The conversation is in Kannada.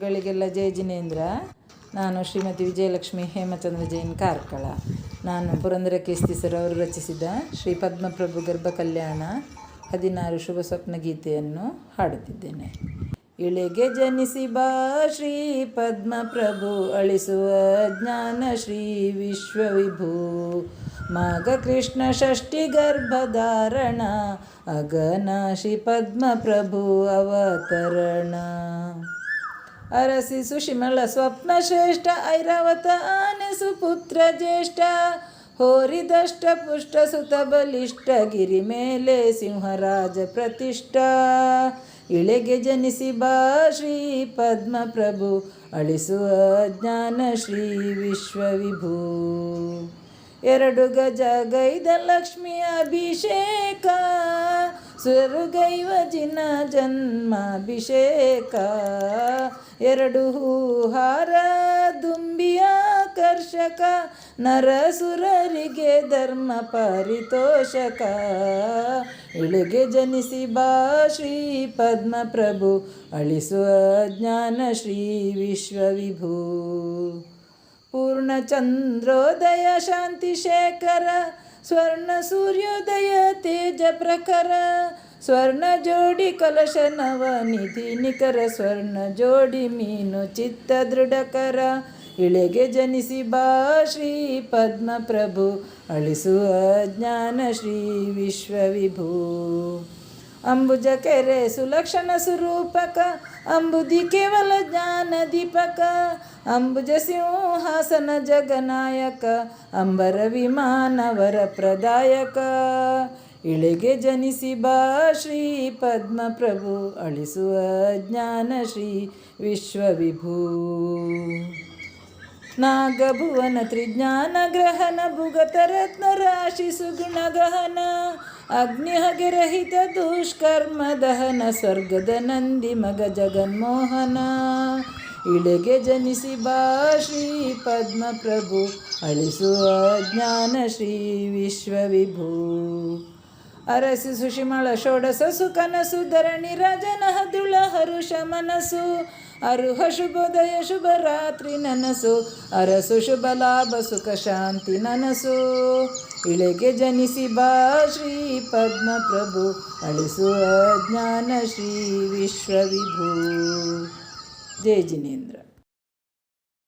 ಗಳಿಗೆಲ್ಲ ಜಯ ಜಿನೇಂದ್ರ. ನಾನು ಶ್ರೀಮತಿ ವಿಜಯಲಕ್ಷ್ಮಿ ಹೇಮಚಂದ್ರ ಜೈನ್ ಕಾರ್ಕಳ. ನಾನು ಪುರಂದರ ಕೇಸ್ತಿಸರ್ ಅವರು ರಚಿಸಿದ ಶ್ರೀ ಪದ್ಮಪ್ರಭು ಗರ್ಭ ಕಲ್ಯಾಣ ಹದಿನಾರು ಶುಭ ಸ್ವಪ್ನ ಗೀತೆಯನ್ನು ಹಾಡುತ್ತಿದ್ದೇನೆ. ಇಳೆಗೆ ಜನಿಸಿ ಬಾ ಶ್ರೀ ಪದ್ಮಪ್ರಭು, ಅಳಿಸುವ ಜ್ಞಾನ ಶ್ರೀ ವಿಶ್ವವಿಭೂ. ಮಾಘ ಕೃಷ್ಣ ಷಷ್ಠಿ ಗರ್ಭಧಾರಣ ಅಗನಾಶಿ ಪದ್ಮಪ್ರಭು ಅವತರಣ. ಅರಸಿ ಸುಶಿಮಲ ಸ್ವಪ್ನ ಶ್ರೇಷ್ಠ ಐರಾವತ ಆನೆ ಸುಪುತ್ರ ಜ್ಯೇಷ್ಠ, ಹೋರಿದಷ್ಟ ಪುಷ್ಟ ಸುತ ಬಲಿಷ್ಠ, ಗಿರಿ ಮೇಲೆ ಸಿಂಹರಾಜ ಪ್ರತಿಷ್ಠ. ಇಳೆಗೆ ಜನಿಸಿ ಬಾ ಶ್ರೀ ಪದ್ಮಪ್ರಭು ಅಳಿಸುವ ಜ್ಞಾನ ಶ್ರೀ ವಿಶ್ವವಿಭೂ. ಎರಡು ಗಜ ಗೈದ ಲಕ್ಷ್ಮಿ ಅಭಿಷೇಕ ಸುರಗೈವ ಜಿನ ಜನ್ಮಾಭಿಷೇಕ ಎರಡು ಹೂಹಾರ ದುಂಬಿಯ ಕರ್ಷಕ. ನರಸುರರಿಗೆ ಧರ್ಮ ಪರಿತೋಷಕ. ಇಳಿಗೆ ಜನಿಸಿ ಬಾ ಶ್ರೀ ಪದ್ಮಪ್ರಭು ಅಳಿಸುವ ಜ್ಞಾನ ಶ್ರೀ ವಿಶ್ವವಿಭೂ. ಪೂರ್ಣಚಂದ್ರೋದಯ ಶಾಂತಿಶೇಖರ ಸ್ವರ್ಣ ಸೂರ್ಯೋದಯ ತೇಜ ಪ್ರಖರ ಸ್ವರ್ಣ ಜೋಡಿ ಕಲಶ ನವನಿಧಿ ನಿಖರ ಸ್ವರ್ಣ ಜೋಡಿ ಮೀನು ಚಿತ್ತ ದೃಢಕರ, ಇಳೆಗೆ ಜನಿಸಿ ಬಾ ಶ್ರೀ ಪದ್ಮಪ್ರಭು, ಅಳಿಸುವ ಜ್ಞಾನ ಶ್ರೀ ವಿಶ್ವವಿಭೂ. ಅಂಬುಜ ಕೆರೆ ಸುಲಕ್ಷಣ ಸ್ವರೂಪಕ ಅಂಬುದಿ ಕೇವಲ ಜ್ಞಾನ ದೀಪಕ ಅಂಬುಜ ಸಿಂಹಾಸನ ಜಗನಾಯಕ, ಅಂಬರ ವಿಮಾನವರ ಪ್ರದಾಯಕ. ಇಳೆಗೆ ಜನಿಸಿ ಬಾ ಶ್ರೀ ಪದ್ಮಪ್ರಭು, ಅಳಿಸುವ ಜ್ಞಾನ ಶ್ರೀ ವಿಶ್ವವಿಭೂ. ನಾಗಭುವನ ತ್ರಿಜ್ಞಾನ ಗ್ರಹಣ ಭುಗತ ರತ್ನ ರಾಶಿ ಸುಗುಣ ಗಹನ ಅಗ್ನಿ ಹಗೆರಹಿತ ದುಷ್ಕರ್ಮ ದಹನ ಸ್ವರ್ಗದ ನಂದಿ ಮಗ ಜಗನ್ಮೋಹನ. ಇಳೆಗೆ ಜನಿಸಿ ಬಾ ಶ್ರೀ ಪದ್ಮಪ್ರಭು, ಅಳಿಸುವ ಜ್ಞಾನ ಶ್ರೀ ವಿಶ್ವವಿಭೂ. ಅರಸಿ ಸುಷಿಮಳ ಷೋಡಸ, ಸುಕನಸು ಧರಣಿ ರಾಜನ ಹದುಳ ಹರುಷ ಮನಸ್ಸು. ಅರುಹ ಶುಭೋದಯ ಶುಭ ರಾತ್ರಿ ನನಸು. ಅರಸು ಶುಭ ಲಾಭ, ಸುಖ ಶಾಂತಿ ನನಸು. ಇಳೆಗೆ ಜನಿಸಿ ಬಾ ಶ್ರೀ ಪದ್ಮಪ್ರಭು ಅಳಿಸುವ ಜ್ಞಾನ ಶ್ರೀ ವಿಶ್ವವಿಭೂ. ಜಯ ಜಿನೇಂದ್ರ.